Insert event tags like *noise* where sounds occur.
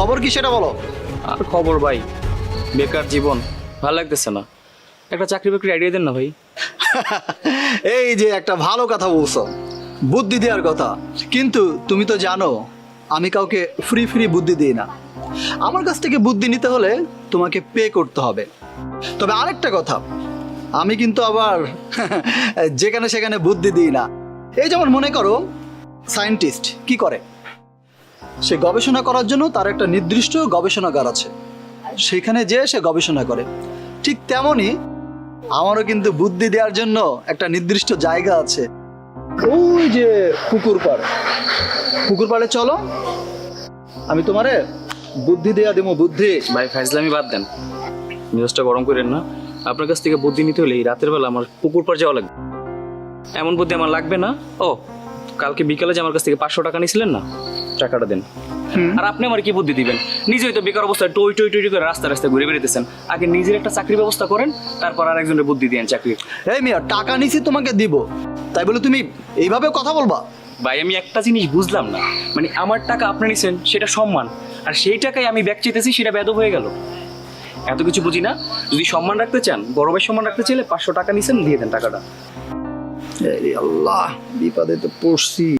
খবর কি সেটা বলো? আর খবর ভাই বেকার জীবন ভালো লাগতেছে না। একটা চাকরি বাকরি আইডিয়া দেন না ভাই। *laughs* এই যে একটা ভালো কথা বলছো বুদ্ধি দেওয়ার কথা। কিন্তু তুমি তো জানো আমি কাউকে ফ্রি ফ্রি বুদ্ধি দিই না। আমার কাছ থেকে বুদ্ধি নিতে হলে তোমাকে পে করতে হবে। তবে আরেকটা কথা আমি কিন্তু আবার *laughs* যেখানে সেখানে বুদ্ধি দিই না। এই যেমন মনে করো সায়েন্টিস্ট কি করে? সে গবেষণা করার জন্য তার একটা নির্দিষ্ট গবেষণাগার আছে। সেখানে যেয়ে সে গবেষণা করে। ঠিক তেমনই আমারও কিন্তু বুদ্ধি দেওয়ার জন্য একটা নির্দিষ্ট জায়গা আছে। ওই যে পুকুর পাড়। পুকুর পাড়ে চলো। আমি তোমারে বুদ্ধি দেয়া দেবো, বুদ্ধি। ভাই, ফাইজলামি বাদ দেন। মেজাজটা গরম করেন না। আপনার কাছ থেকে বুদ্ধি নিতে হলে এই রাতের বেলা আমার পুকুর পার যাওয়া লাগবে। এমন বুদ্ধি আমার লাগবে না। ও কালকে বিকালে যে আমার কাছ থেকে পাঁচশো টাকা নিয়েছিলেন না টাকাটা দেন। আর আপনি আমার কি বুদ্ধি দিবেন? নিজেই তো বেকার অবস্থায় টই টই টই করে রাস্তা রাস্তায় ঘুরে বেড়াইতেছেন। আগে নিজের একটা চাকরি ব্যবস্থা করেন তারপর আর একজনের বুদ্ধি দিয়েন চাকরি। এই মিয়া টাকা নিছি তোমাকে দিব। তাই বলে তুমি এইভাবে কথা বলবা? ভাই আমি একটা জিনিস বুঝলাম না। মানে আমার টাকা আপনি নিছেন সেটা সম্মান। আর সেই টাকায় আমি ব্যাগ চেতেছি সেটা বেদ হয়ে গেল। এত কিছু বুঝি না? যদি সম্মান রাখতে চান বড় ভাই সম্মান রাখতে চাইলে পাঁচশো টাকা নিছেন দিয়ে দেন টাকাটা। আল্লাহ বিপদে তো পড়ছি।